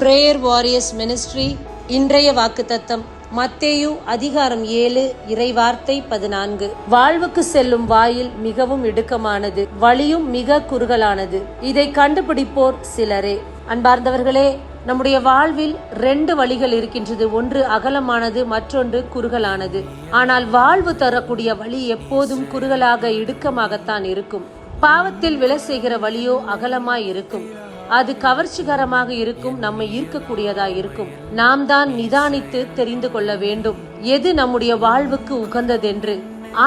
Prayer warriors ministry இன்றைய வாக்குத்தத்தம் மத்தேயு அதிகாரம் ஏழு இறைவார்த்தை பதினான்கு. வாழ்வுக்கு செல்லும் வாயில் மிகவும் இடுக்கமானது வழியும் மிக குறுகலானது. இதை கண்டுபிடிப்போர் சிலரே. அன்பார்ந்தவர்களே நம்முடைய வாழ்வில் ரெண்டு வழிகள் இருக்கின்றது. ஒன்று அகலமானது மற்றொன்று குறுகலானது. ஆனால் வாழ்வு தரக்கூடிய வழி எப்போதும் குறுகலாக இடுக்கமாகத்தான் இருக்கும். பாவத்தில் விலை செய்கிற வழியோ அகலமாய் இருக்கும். அது கவர்ச்சிகரமாக இருக்கும் நம்மை ஈர்க்கக்கூடியதா இருக்கும். நாம் தான் நிதானித்து தெரிந்து கொள்ள வேண்டும். எது நம்முடைய வாழ்வுக்கு உகந்ததென்று.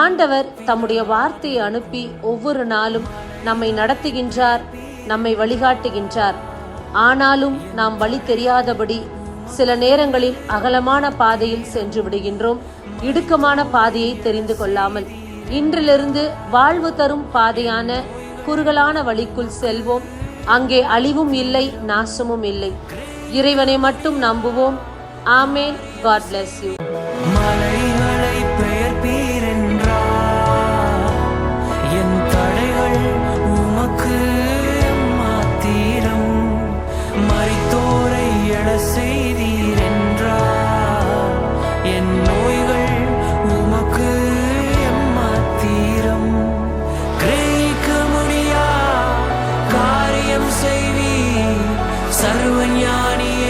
ஆண்டவர் தம்முடைய வார்த்தையை அனுப்பி ஒவ்வொரு நாளும் நம்மை நடத்துகின்றார் நம்மை வழிகாட்டுகின்றார். ஆனாலும் நாம் வழி தெரியாதபடி சில நேரங்களில் அகலமான பாதையில் சென்று விடுகின்றோம் இடுக்கமான பாதையை தெரிந்து கொள்ளாமல். இன்றிலிருந்து வாழ்வு தரும் பாதையான குறுகலான வழிக்குள் செல்வோம். அங்கே அழிவும் இல்லை நாசமும் இல்லை. இறைவனை மட்டும் நம்புவோம். ஆமேன். காட் பிளஸ் யூ மலைகளை பெயர் என் தடைகள் உமக்கு மாத்திரம். மறித்தோரை எழ செய்தீரென்றார் என் நோய்கள் Yanni.